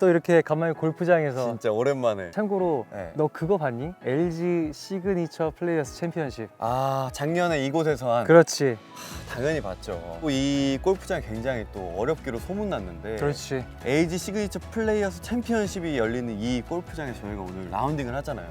또 이렇게 간만에 골프장에서 진짜 오랜만에. 참고로 네. 너 그거 봤니? LG 시그니처 플레이어스 챔피언십. 아, 작년에 이곳에서 한. 그렇지. 당연히 봤죠. 또이 골프장이 굉장히 또 어렵기로 소문났는데. 그렇지. LG 시그니처 플레이어스 챔피언십이 열리는 이 골프장에 저희가 오늘 라운딩을 하잖아요.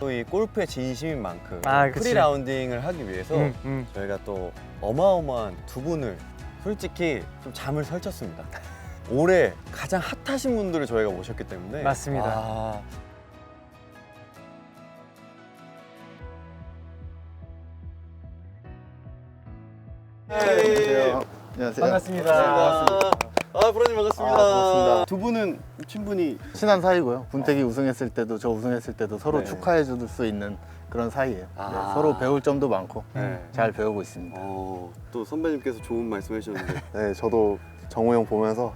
또 이 골프에 진심인 만큼 아, 그치. 프리 라운딩을 하기 위해서 음, 음. 저희가 또 어마어마한 두 분을 솔직히 좀 잠을 설쳤습니다. 올해 가장 핫하신 분들을 저희가 모셨기 때문에 맞습니다. 아, 안녕하세요. 안녕하세요. 반갑습니다. 아, 브로님 반갑습니다. 아, 반갑습니다. 두 분은 친분이 친한 사이고요. 군택이 우승했을 때도 저 우승했을 때도 서로 네. 축하해 줄 수 있는 그런 사이예요. 아. 네, 서로 배울 점도 많고 네. 잘 배우고 있습니다. 어, 또 선배님께서 좋은 말씀 해 주셨는데 네, 저도 정우 형 보면서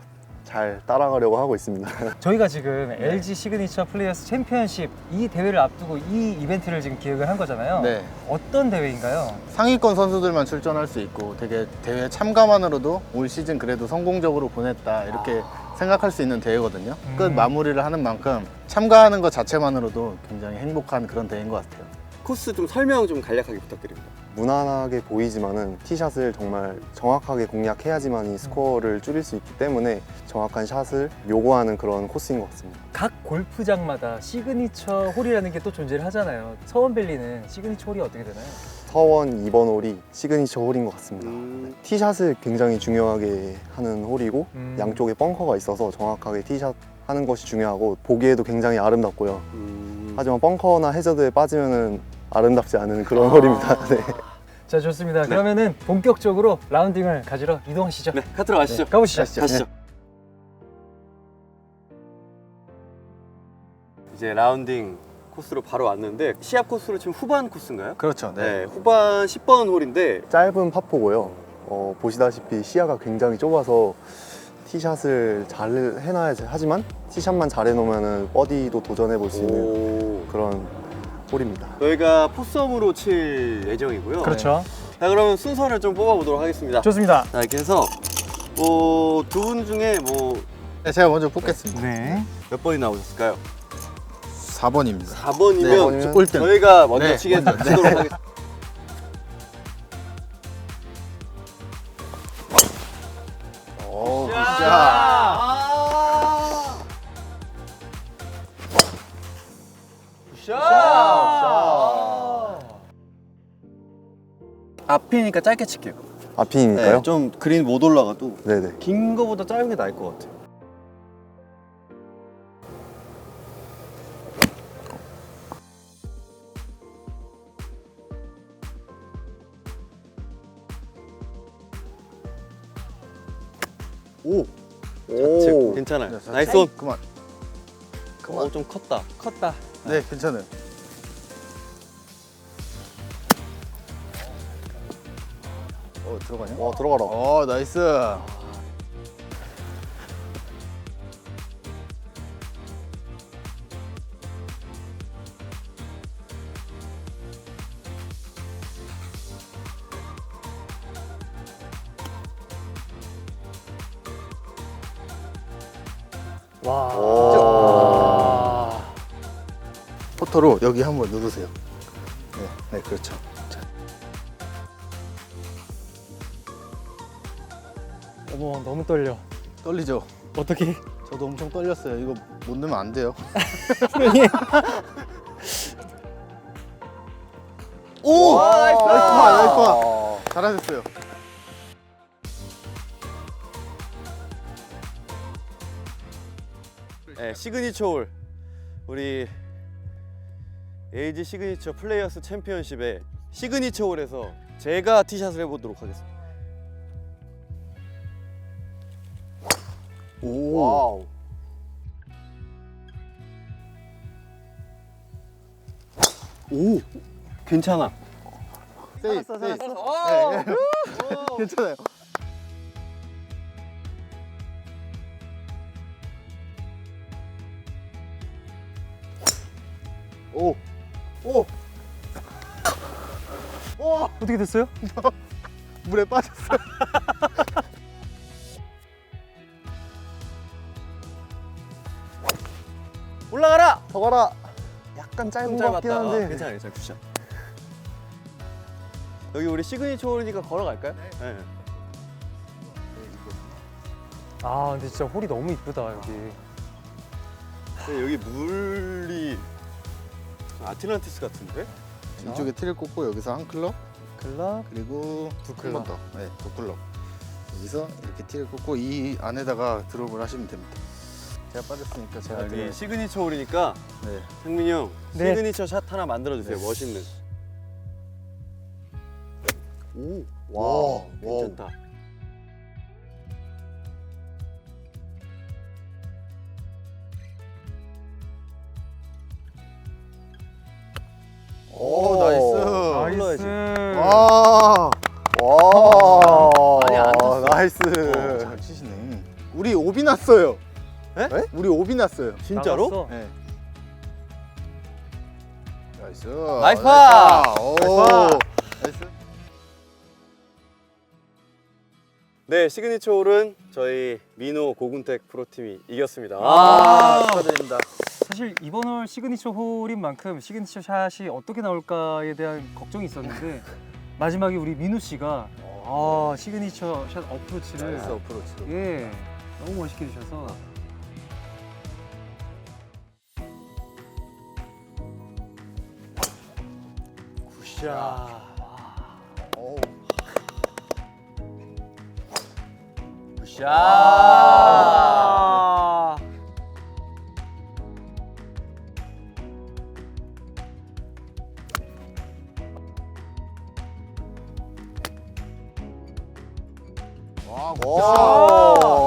잘 따라가려고 하고 있습니다. 저희가 지금 LG 시그니처 플레이어스 챔피언십 이 대회를 앞두고 이 이벤트를 지금 기획을 한 거잖아요. 네. 어떤 대회인가요? 상위권 선수들만 출전할 수 있고 되게 대회 참가만으로도 올 시즌 그래도 성공적으로 보냈다 이렇게 생각할 수 있는 대회거든요. 끝 음. 마무리를 하는 만큼 참가하는 것 자체만으로도 굉장히 행복한 그런 대회인 것 같아요. 코스 좀 설명 좀 간략하게 부탁드립니다. 무난하게 보이지만은 티샷을 정말 정확하게 공략해야지만 이 스코어를 줄일 수 있기 때문에 정확한 샷을 요구하는 그런 코스인 것 같습니다. 각 골프장마다 시그니처 홀이라는 게 또 존재를 하잖아요. 서원밸리는 시그니처 홀이 어떻게 되나요? 서원 2번 홀이 시그니처 홀인 것 같습니다. 음, 티샷을 굉장히 중요하게 하는 홀이고 음. 양쪽에 벙커가 있어서 정확하게 티샷 하는 것이 중요하고 보기에도 굉장히 아름답고요. 음. 하지만 벙커나 해저드에 빠지면은 아름답지 않은 그런 홀입니다. 네. 자 좋습니다. 그러면은 본격적으로 라운딩을 가지러 이동하시죠. 네, 카트로 가시죠. 가보시죠. 가시죠. 가시죠. 이제 라운딩 코스로 바로 왔는데 시합 코스로 지금 후반 코스인가요? 그렇죠. 네, 후반 10번 홀인데 짧은 파포고요. 어, 보시다시피 시야가 굉장히 좁아서 티샷을 잘 해놔야지 하지만 티샷만 잘 해놓으면 버디도 도전해 볼 수 있는 오. 그런 홀입니다. 저희가 포썸으로 칠 예정이고요. 그렇죠. 자, 그러면 순서를 좀 뽑아보도록 하겠습니다. 좋습니다. 자, 이렇게 해서 뭐, 두 분 중에 뭐 몇 네, 제가 먼저 뽑겠습니다. 네. 번이 나오셨을까요? 4번입니다. 4번이면 네, 꼴등. 저희가 먼저 네, 치게 하겠습니다. 앞이니까 짧게 칠게요. 앞핀이니까요? 네, 좀 그린 못 올라가도 네, 네. 긴 거보다 짧은 게 나을 것 같아요. 오, 오, 괜찮아요. 네, 나이스 온. 그만. 어, 좀 컸다. 컸다. 네, 괜찮아요. 들어가냐? 와 들어가라. 어, 나이스. 와. 오. 포터로 여기 한번 누르세요. 네, 네, 그렇죠. 어머 너무 떨려. 떨리죠? 어떻게? 저도 엄청 떨렸어요. 이거 못 넣으면 안 돼요. 오! 나이스 파, 나이스 파. 아, 잘하셨어요. 네, 시그니처 홀. 우리 LG 시그니처 플레이어스 챔피언십의 시그니처 홀에서 제가 티샷을 해보도록 하겠습니다. 오. 와우. 오! 괜찮아. 세이, 살았어, 세이. 살았어. 네, 네. 괜찮아요. 오. 오, 어떻게 됐어요? 물에 빠졌어 더 가라. 약간 짧은 좀것 같긴 짧았다. 아, 한데. 괜찮아, 괜찮아. 굿샷. 여기 우리 시그니처 홀이니까 걸어갈까요? 네. 아 근데 진짜 홀이 너무 이쁘다 여기. 근데 여기 물이 아틀란티스 같은데? 이쪽에 티를 꽂고 여기서 한 클럽 클럽. 그리고 두한번 더. 네, 두 클럽. 여기서 이렇게 티를 꽂고 이 안에다가 드롭을 하시면 됩니다. 제가 빠졌으니까 제가 여기 드롭. 시그니처 홀이니까 네. 상민이 형 네. 시그니처 샷 하나 만들어 주세요. 네. 멋있는. 오. 와, 와. 괜찮다. 오, 나이스. 흘러야지. 와. 와. 아니, 안. 나이스. 어, 잘 치시네. 우리 오비 났어요. 에? 네? 우리 오비 났어요. 진짜로? 나갔어. 네. 나이스. 나이스 파! 나이스. 네, 시그니처 홀은 저희 민호 고군택 프로팀이 이겼습니다. 아, 축하드립니다. 사실 이번 홀 시그니처 홀인 만큼 시그니처 샷이 어떻게 나올까에 대한 걱정이 있었는데 마지막에 우리 민우 씨가 아 시그니처 샷 어프로치를 나이스 어프로치로. 예 너무 멋있게 주셔서 오. 굿샷. 와, 와.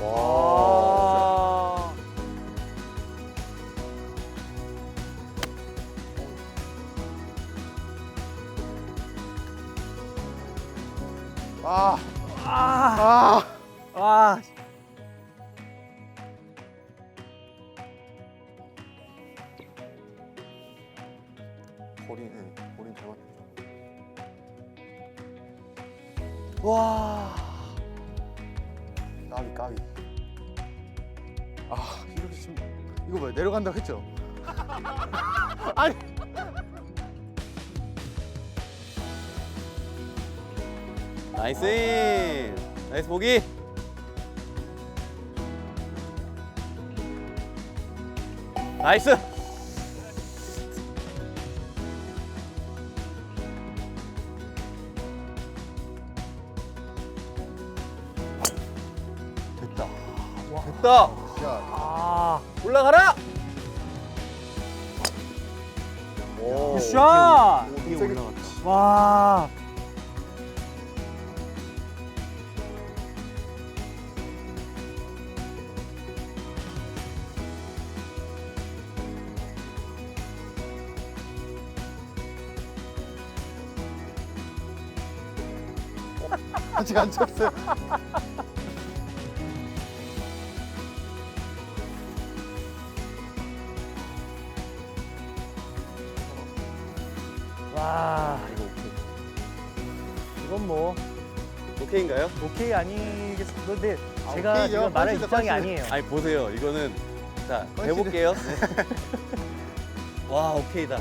와 아니. 나이스 인. 나이스 보기. 나이스. 됐다. 됐다. 와. 아직 안 쳤어요. 오케이 아니겠습니까? 근데 아, 제가 오케이죠. 지금 말할 입장이 펀치. 아니에요. 아니 보세요. 이거는 자 컨시드. 해볼게요. 네. 와 오케이다.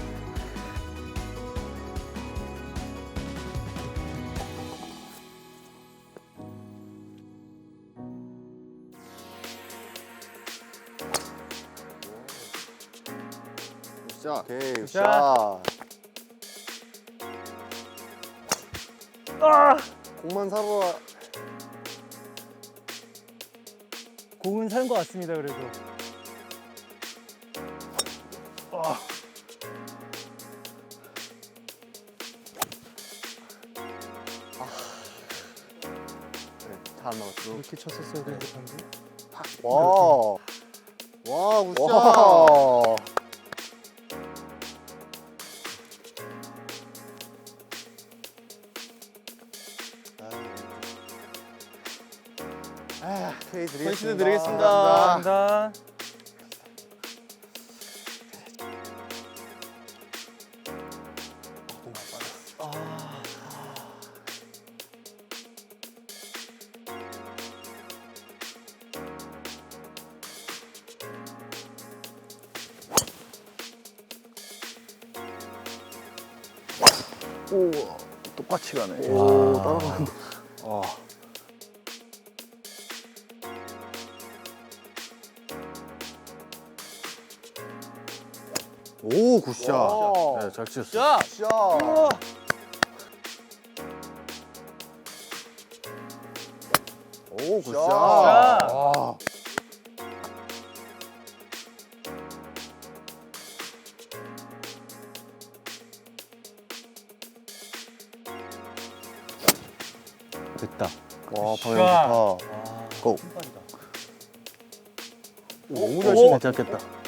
자, 오케이. 굿샷. 샷. 아! 공만 살아 공은 산것 같습니다. 그래도. 잘안 나갔어. 이렇게 쳤었어야 되는데 방금. 와. 와, 굿샷. 와. 페이 드리겠습니다. 감사합니다. 감사합니다. 오, 똑같이 가네. 오, 따라가는데. 와. 오, 굿샷. 와. 네, 잘 치셨어. 자, 샷. 오, 굿샷. 와. 됐다. 와, 샷. 방향 좋다. 와, 고. 너무 잘 치네. 괜찮겠다.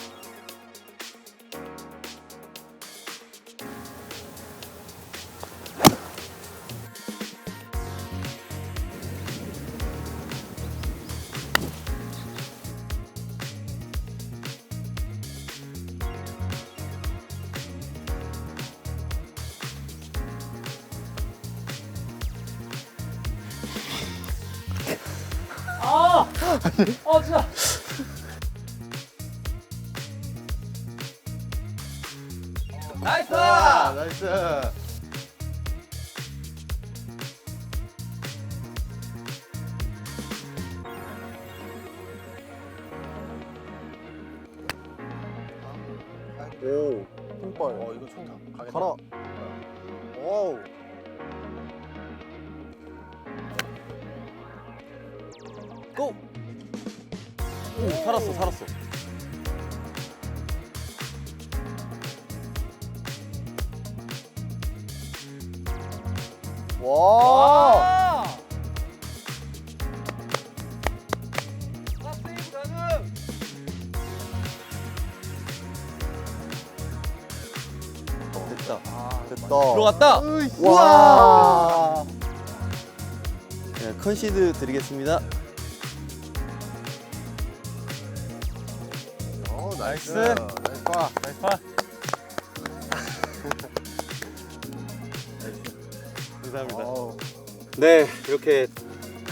나이스! 아, 나이스. 오, 똥발. 어, 이거 좋다. 가겠다. 가라. 와우. 고! 오, 살았어, 살았어. 들어갔다! 와. 네, 컨시드 드리겠습니다. 어, 나이스. 나이스. 나이스 파. 나이스 파. 감사합니다. 어우. 네, 이렇게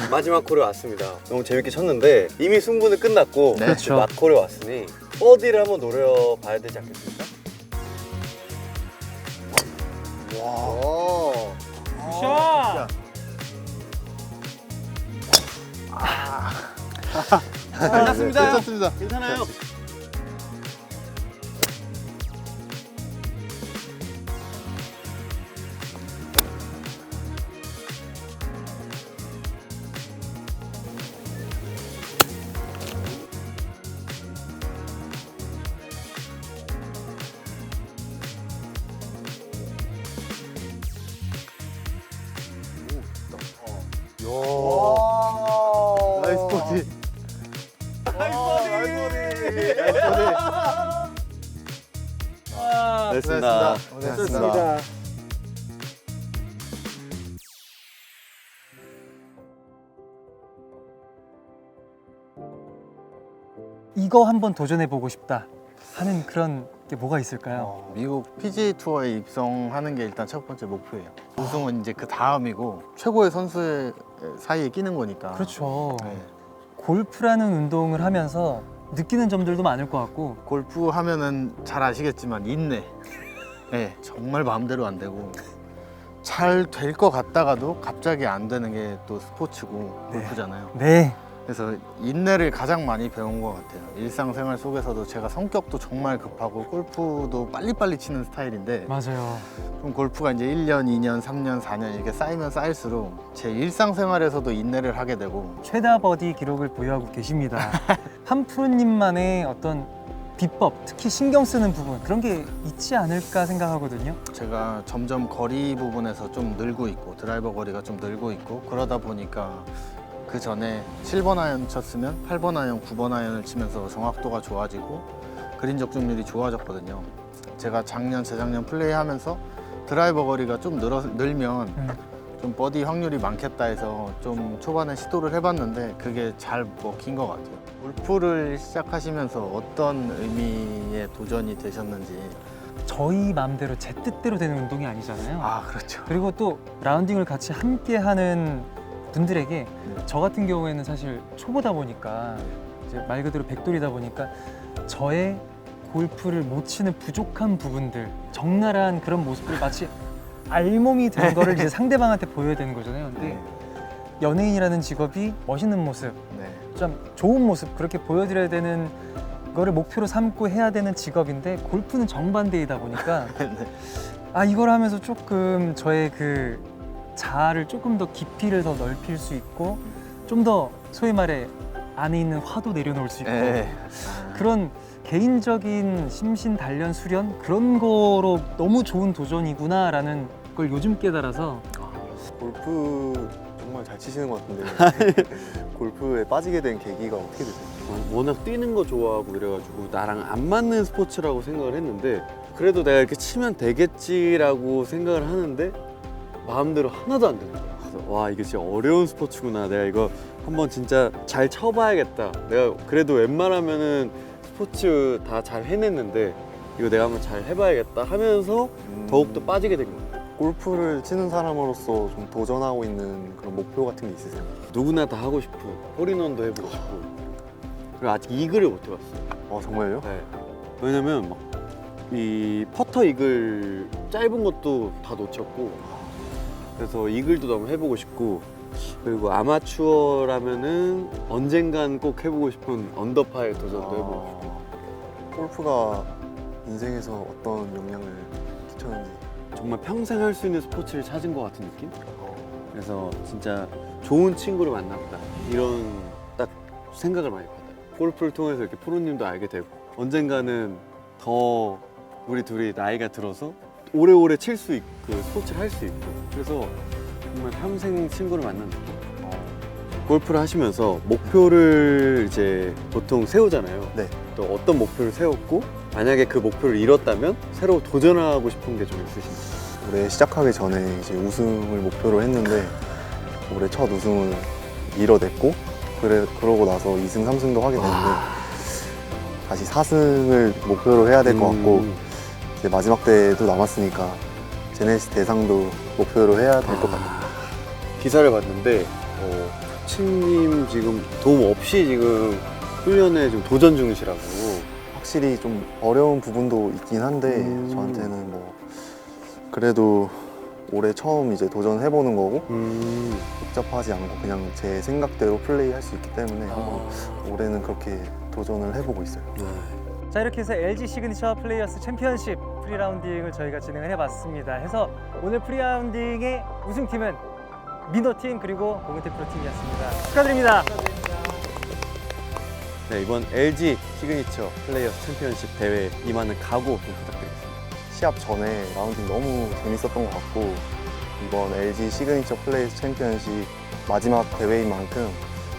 마지막 콜에 왔습니다. 너무 재밌게 쳤는데 이미 승부는 끝났고 네. 그렇죠. 막 콜에 왔으니 버디를 한번 노려봐야 되지 않겠습니까? 와. 굿샷. 끝났습니다. 괜찮습니 다. 괜찮아요. 와. 나이스 버디. 아, 됐습니다. 고생했습니다. 이거 한번 도전해 보고 싶다 하는 그런 게 뭐가 있을까요? 어, 미국 PGA 투어에 입성하는 게 일단 첫 번째 목표예요. 우승은 이제 그 다음이고 최고의 선수 사이에 끼는 거니까. 그렇죠. 네. 골프라는 운동을 하면서 느끼는 점들도 많을 것 같고 골프 하면은 잘 아시겠지만 인내. 네, 정말 마음대로 안 되고 잘 될 것 같다가도 갑자기 안 되는 게 또 스포츠고 네. 골프잖아요. 네 그래서 인내를 가장 많이 배운 것 같아요. 일상생활 속에서도 제가 성격도 정말 급하고 골프도 빨리빨리 치는 스타일인데 맞아요. 좀 골프가 이제 1년, 2년, 3년, 4년 이렇게 쌓이면 쌓일수록 제 일상생활에서도 인내를 하게 되고 최다 버디 기록을 보유하고 계십니다. 한 프로님만의 어떤 비법, 특히 신경 쓰는 부분 그런 게 있지 않을까 생각하거든요. 제가 점점 거리 부분에서 좀 늘고 있고 드라이버 거리가 좀 늘고 있고 그러다 보니까 그 전에 7번 아이언 쳤으면 8번 아이언, 9번 아이언을 치면서 정확도가 좋아지고 그린 적중률이 좋아졌거든요. 제가 작년, 재작년 플레이하면서 드라이버 거리가 좀 늘어, 늘면 음. 좀 버디 확률이 많겠다 해서 좀 초반에 시도를 해봤는데 그게 잘 먹힌 것 같아요. 골프를 시작하시면서 어떤 의미의 도전이 되셨는지. 저희 마음대로 제 뜻대로 되는 운동이 아니잖아요. 아, 그렇죠. 그리고 또 라운딩을 같이 함께 하는 분들에게 저 같은 경우에는 사실 초보다 보니까 이제 말 그대로 백돌이다 보니까 저의 골프를 못 치는 부족한 부분들 적나라한 그런 모습들을 마치 알몸이 된 거를 이제 상대방한테 보여야 되는 거잖아요. 근데 네. 연예인이라는 직업이 멋있는 모습, 네. 좀 좋은 모습 그렇게 보여드려야 되는 거를 목표로 삼고 해야 되는 직업인데 골프는 정반대이다 보니까 네. 아 이걸 하면서 조금 저의 그 자아를 조금 더 깊이를 더 넓힐 수 있고 좀 더 소위 말해 안에 있는 화도 내려놓을 수 있고 네. 그런 개인적인 심신 단련 수련 그런 거로 너무 좋은 도전이구나라는 걸 요즘 깨달아서 골프 정말 잘 치시는 것 같은데 골프에 빠지게 된 계기가 어떻게 되세요? 워낙 뛰는 거 좋아하고 이래가지고 나랑 안 맞는 스포츠라고 생각을 했는데 그래도 내가 이렇게 치면 되겠지라고 생각을 하는데 마음대로 하나도 안 되는 거야. 그래서 와 이게 진짜 어려운 스포츠구나. 내가 이거 한번 진짜 잘 쳐봐야겠다. 내가 그래도 웬만하면은 스포츠 다 잘 해냈는데 이거 내가 한번 잘 해봐야겠다 하면서 음, 더욱 더 빠지게 된 거야. 골프를 치는 사람으로서 좀 도전하고 있는 그런 목표 같은 게 있으세요? 누구나 다 하고 싶은 홀인원도 해보고 싶고 그리고 아직 이글을 못 해봤어. 어 정말요? 네. 왜냐면 막 이 퍼터 이글 짧은 것도 다 놓쳤고 그래서 이글도 너무 해보고 싶고 그리고 아마추어라면은 언젠간 꼭 해보고 싶은 언더파의 도전도 해보고 싶고. 아, 골프가 인생에서 어떤 영향을 끼쳤는지. 정말 평생 할 수 있는 스포츠를 찾은 것 같은 느낌? 그래서 진짜 좋은 친구를 만났다. 이런 딱 생각을 많이 받아요. 골프를 통해서 이렇게 프로님도 알게 되고 언젠가는 더 우리 둘이 나이가 들어서 오래오래 칠 수 있고 그 스포츠를 할 수 있고. 그래서 정말 평생 친구를 만난 느낌? 어, 골프를 하시면서 목표를 이제 보통 세우잖아요. 네. 또 어떤 목표를 세웠고 만약에 그 목표를 이뤘다면 새로 도전하고 싶은 게 좀 있으신지 올해 시작하기 전에 이제 우승을 목표로 했는데 올해 첫 우승을 이뤄냈고 그래 그러고 나서 2승 3승도 하게 됐는데 다시 4승을 목표로 해야 될 것 같고 음. 이제 마지막 대회도 남았으니까 제네시스 대상도 목표로 해야 될 것 같아요. 기사를 봤는데 어, 코치님 지금 도움 없이 지금 훈련에 지금 도전 중이시라고 확실히 좀 어려운 부분도 있긴 한데 음. 저한테는 뭐 그래도 올해 처음 이제 도전해보는 거고 음. 복잡하지 않고 그냥 제 생각대로 플레이할 수 있기 때문에 한번 올해는 그렇게 도전을 해보고 있어요. 네. 자 이렇게 해서 LG 시그니처 플레이어스 챔피언십 프리라운딩을 저희가 진행을 해봤습니다. 해서 오늘 프리라운딩의 우승팀은 민호팀 그리고 공은태 프로팀이었습니다. 축하드립니다. 네, 이번 LG 시그니처 플레이어스 챔피언십 대회 임하는 각오 좀 부탁드리겠습니다. 시합 전에 라운딩 너무 재밌었던 것 같고 이번 LG 시그니처 플레이스 챔피언십 마지막 대회인 만큼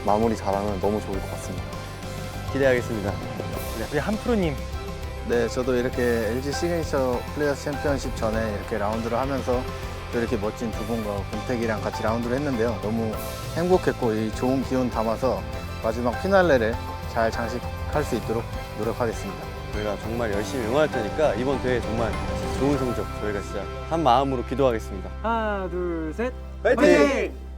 마무리 잘하면 너무 좋을 것 같습니다. 기대하겠습니다. 네, 우리 한 프로님 네, 저도 이렇게 LG 시그니처 플레이어스 챔피언십 전에 이렇게 라운드를 하면서 또 이렇게 멋진 두 분과 군택이랑 같이 라운드를 했는데요. 너무 행복했고 이 좋은 기운 담아서 마지막 피날레를 잘 장식할 수 있도록 노력하겠습니다. 저희가 정말 열심히 응원할 테니까 이번 대회 정말 좋은 성적 저희가 진짜 한 마음으로 기도하겠습니다. 하나 둘 셋. 파이팅!